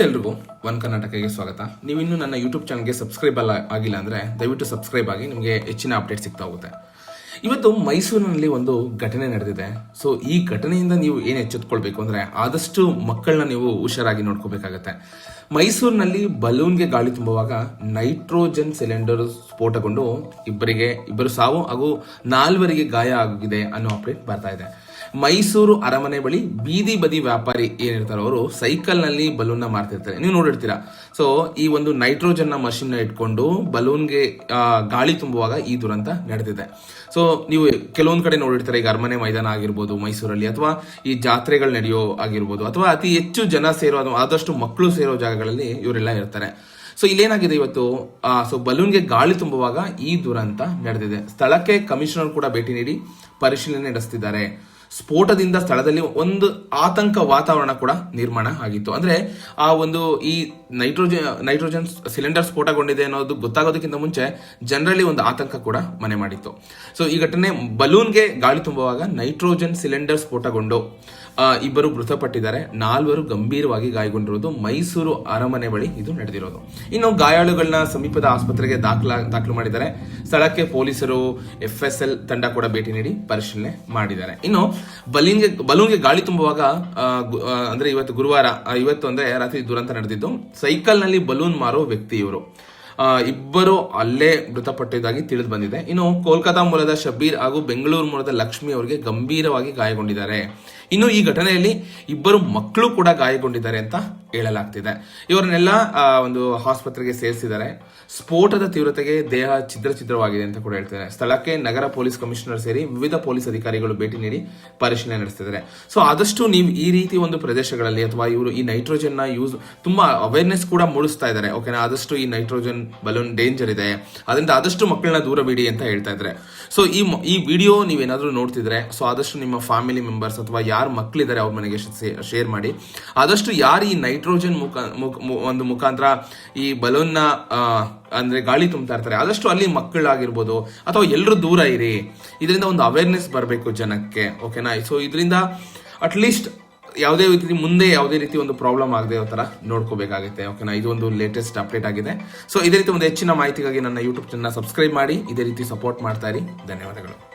ಎಲ್ರಿಗೂ ಒನ್ ಕರ್ನಾಟಕಗೆ ಸ್ವಾಗತ. ನೀವು ಇನ್ನೂ ನನ್ನ ಯೂಟ್ಯೂಬ್ ಚಾನಲ್ಗೆ ಸಬ್ಸ್ಕ್ರೈಬ್ ಅಲ್ಲ ಆಗಿಲ್ಲ ಅಂದರೆ ದಯವಿಟ್ಟು ಸಬ್ಸ್ಕ್ರೈಬ್ ಆಗಿ ನಿಮಗೆ ಹೆಚ್ಚಿನ ಅಪ್ಡೇಟ್ ಸಿಗ್ತಾ ಹೋಗುತ್ತೆ. ಇವತ್ತು ಮೈಸೂರಿನಲ್ಲಿ ಒಂದು ಘಟನೆ ನಡೆದಿದೆ. ಸೊ ಈ ಘಟನೆಯಿಂದ ನೀವು ಏನು ಎಚ್ಚೆತ್ಕೊಳ್ಬೇಕು ಅಂದರೆ ಆದಷ್ಟು ಮಕ್ಕಳನ್ನ ನೀವು ಹುಷಾರಾಗಿ ನೋಡ್ಕೋಬೇಕಾಗತ್ತೆ. ಮೈಸೂರಿನಲ್ಲಿ ಬಲೂನ್ಗೆ ಗಾಳಿ ತುಂಬುವಾಗ ನೈಟ್ರೋಜನ್ ಸಿಲಿಂಡರ್ ಸ್ಫೋಟಗೊಂಡು ಇಬ್ಬರಿಗೆ, ಇಬ್ಬರು ಸಾವು ಹಾಗೂ ನಾಲ್ವರಿಗೆ ಗಾಯ ಆಗಿದೆ ಅನ್ನೋ ಅಪ್ಡೇಟ್ ಬರ್ತಾ ಇದೆ. ಮೈಸೂರು ಅರಮನೆ ಬಳಿ ಬೀದಿ ಬದಿ ವ್ಯಾಪಾರಿ ಏನಿರ್ತಾರೋ ಅವರು ಸೈಕಲ್ನಲ್ಲಿ ಬಲೂನ್ನ ಮಾರ್ತಿರ್ತಾರೆ. ನೀವು ನೋಡಿರ್ತೀರಾ. ಸೊ ಈ ಒಂದು ನೈಟ್ರೋಜನ್ನ ಮಷಿನ್ ಇಟ್ಕೊಂಡು ಬಲೂನ್ಗೆ ಗಾಳಿ ತುಂಬುವಾಗ ಈ ದುರಂತ ನಡೆದಿದೆ. ಸೊ ನೀವು ಕೆಲವೊಂದು ಕಡೆ ನೋಡಿರ್ತಾರೆ, ಈಗ ಅರಮನೆ ಮೈದಾನ ಆಗಿರ್ಬೋದು, ಮೈಸೂರಲ್ಲಿ, ಅಥವಾ ಈ ಜಾತ್ರೆಗಳು ನಡೆಯೋ ಆಗಿರ್ಬೋದು, ಅಥವಾ ಅತಿ ಹೆಚ್ಚು ಜನ ಸೇರೋ ಆದಷ್ಟು ಮಕ್ಕಳು ಸೇರೋ ಜಾಗಗಳಲ್ಲಿ ಇವರೆಲ್ಲ ಇರ್ತಾರೆ. ಸೊ ಇಲ್ಲೇನಾಗಿದೆ ಇವತ್ತು? ಸೊ ಬಲೂನ್ಗೆ ಗಾಳಿ ತುಂಬುವಾಗ ಈ ದುರಂತ ನಡೆದಿದೆ. ಸ್ಥಳಕ್ಕೆ ಕಮಿಷನರ್ ಕೂಡ ಭೇಟಿ ನೀಡಿ ಪರಿಶೀಲನೆ ನಡೆಸ್ತಿದ್ದಾರೆ. ಸ್ಫೋಟದಿಂದ ಸ್ಥಳದಲ್ಲಿ ಒಂದು ಆತಂಕ ವಾತಾವರಣ ಕೂಡ ನಿರ್ಮಾಣ ಆಗಿತ್ತು. ಅಂದ್ರೆ ಆ ಒಂದು ಈ ನೈಟ್ರೋಜನ್ ನೈಟ್ರೋಜನ್ ಸಿಲಿಂಡರ್ ಸ್ಫೋಟಗೊಂಡಿದೆ ಅನ್ನೋದು ಗೊತ್ತಾಗೋದಕ್ಕಿಂತ ಮುಂಚೆ ಜನರಲ್ಲಿ ಒಂದು ಆತಂಕ ಕೂಡ ಮನೆ ಮಾಡಿತ್ತು. ಸೊ ಈ ಘಟನೆ ಬಲೂನ್ಗೆ ಗಾಳಿ ತುಂಬುವಾಗ ನೈಟ್ರೋಜನ್ ಸಿಲಿಂಡರ್ ಸ್ಫೋಟಗೊಂಡು ಇಬ್ಬರು ಮೃತಪಟ್ಟಿದ್ದಾರೆ. ನಾಲ್ವರು ಗಂಭೀರವಾಗಿ ಗಾಯಗೊಂಡಿರುವುದು ಮೈಸೂರು ಅರಮನೆ ಬಳಿ ಇದು ನಡೆದಿರೋದು. ಇನ್ನು ಗಾಯಾಳುಗಳನ್ನ ಸಮೀಪದ ಆಸ್ಪತ್ರೆಗೆ ದಾಖಲ, ದಾಖಲು ಮಾಡಿದ್ದಾರೆ. ಸ್ಥಳಕ್ಕೆ ಪೊಲೀಸರು ಎಫ್ ಎಸ್ ಎಲ್ ತಂಡ ಕೂಡ ಭೇಟಿ ನೀಡಿ ಪರಿಶೀಲನೆ ಮಾಡಿದ್ದಾರೆ. ಇನ್ನು ಬಲೂನ್ಗೆ ಬಲೂನ್ಗೆ ಗಾಳಿ ತುಂಬುವಾಗ ಅಂದ್ರೆ ಇವತ್ತು ಗುರುವಾರ ಇವತ್ತು ಅಂದ್ರೆ ರಾತ್ರಿ ದುರಂತ ನಡೆದಿದ್ದು. ಸೈಕಲ್ನಲ್ಲಿ ಬಲೂನ್ ಮಾರೋ ವ್ಯಕ್ತಿ ಇವರು. ಇಬ್ಬರು ಅಲ್ಲೇ ಮೃತಪಟ್ಟಿದ್ದಾಗಿ ತಿಳಿದು ಬಂದಿದೆ. ಇನ್ನು ಕೋಲ್ಕತಾ ಮೂಲದ ಶಬೀರ್ ಹಾಗೂ ಬೆಂಗಳೂರು ಮೂಲದ ಲಕ್ಷ್ಮಿ ಅವರಿಗೆ ಗಂಭೀರವಾಗಿ ಗಾಯಗೊಂಡಿದ್ದಾರೆ. ಇನ್ನು ಈ ಘಟನೆಯಲ್ಲಿ ಇಬ್ಬರು ಮಕ್ಕಳು ಕೂಡ ಗಾಯಗೊಂಡಿದ್ದಾರೆ ಅಂತ ಹೇಳಲಾಗ್ತಿದೆ. ಇವರನ್ನೆಲ್ಲ ಒಂದು ಆಸ್ಪತ್ರೆಗೆ ಸೇರಿಸಿದ್ದಾರೆ. ಸ್ಫೋಟದ ತೀವ್ರತೆಗೆ ದೇಹ ಛಿದ್ರ ಛಿದ್ರವಾಗಿದೆ ಅಂತ ಕೂಡ ಹೇಳ್ತಿದ್ದಾರೆ. ಸ್ಥಳಕ್ಕೆ ನಗರ ಪೊಲೀಸ್ ಕಮಿಷನರ್ ಸೇರಿ ವಿವಿಧ ಪೊಲೀಸ್ ಅಧಿಕಾರಿಗಳು ಭೇಟಿ ನೀಡಿ ಪರಿಶೀಲನೆ ನಡೆಸ್ತಿದ್ದಾರೆ. ಸೊ, ಆದಷ್ಟು ನೀವು ಈ ರೀತಿ ಒಂದು ಪ್ರದೇಶಗಳಲ್ಲಿ ಅಥವಾ ಇವರು ಈ ನೈಟ್ರೋಜನ್ನ ಯೂಸ್, ತುಂಬಾ ಅವೇರ್ನೆಸ್ ಕೂಡ ಮೂಡಿಸ್ತಾ ಇದ್ದಾರೆ. ಓಕೆನಾ ಆದಷ್ಟು ಈ ನೈಟ್ರೋಜನ್ ಬಲೂನ್ ಡೇಂಜರ್ ಇದೆ. ಅದರಿಂದ ಆದಷ್ಟು ಮಕ್ಕಳನ್ನ ದೂರ ಬಿಡಿ ಅಂತ ಹೇಳ್ತಾ ಇದ್ದಾರೆ. ಸೊ ಈ ಈ ವಿಡಿಯೋ ನೀವೇನಾದ್ರೂ ನೋಡ್ತಿದ್ರೆ ಸೊ ಆದಷ್ಟು ನಿಮ್ಮ ಫ್ಯಾಮಿಲಿ ಮೆಂಬರ್ಸ್ ಅಥವಾ ಯಾರು ಮಕ್ಕಳಿದ್ದಾರೆ ಅವ್ರ ಮನೆಗೆ ಶೇರ್ ಮಾಡಿ. ಆದಷ್ಟು ಯಾರು ಈ ನೈಟ್ರೋಜನ್ ಮುಖ- ಒಂದು ಮುಖಾಂತರ ಈ ಬಲೂನ್ನ ಅಂದ್ರೆ ಗಾಳಿ ತುಂಬ್ತಾ ಇರ್ತಾರೆ, ಆದಷ್ಟು ಅಲ್ಲಿ ಮಕ್ಕಳಾಗಿರ್ಬೋದು, ಅಥವಾ ಎಲ್ಲರೂ ದೂರ ಇರಿ. ಇದರಿಂದ ಒಂದು ಅವೇರ್ನೆಸ್ ಬರಬೇಕು ಜನಕ್ಕೆ ಓಕೆನಾ ಸೊ ಇದರಿಂದ ಅಟ್ಲೀಸ್ಟ್ ಯಾವುದೇ ರೀತಿ ಮುಂದೆ ಯಾವುದೇ ರೀತಿ ಒಂದು ಪ್ರಾಬ್ಲಮ್ ಆಗದೆ ಇರೋ ಥರ ನೋಡ್ಕೋಬೇಕಾಗುತ್ತೆ ಓಕೆನಾ ಇದು ಒಂದು ಲೇಟೆಸ್ಟ್ ಅಪ್ಡೇಟ್ ಆಗಿದೆ. ಸೊ ಇದೇ ರೀತಿ ಒಂದು ಹೆಚ್ಚಿನ ಮಾಹಿತಿಗಾಗಿ ನನ್ನ ಯೂಟ್ಯೂಬ್ ಚಾನಲ್ ಸಬ್ಸ್ಕ್ರೈಬ್ ಮಾಡಿ, ಇದೇ ರೀತಿ ಸಪೋರ್ಟ್ ಮಾಡ್ತಾ ಇರಿ. ಧನ್ಯವಾದಗಳು.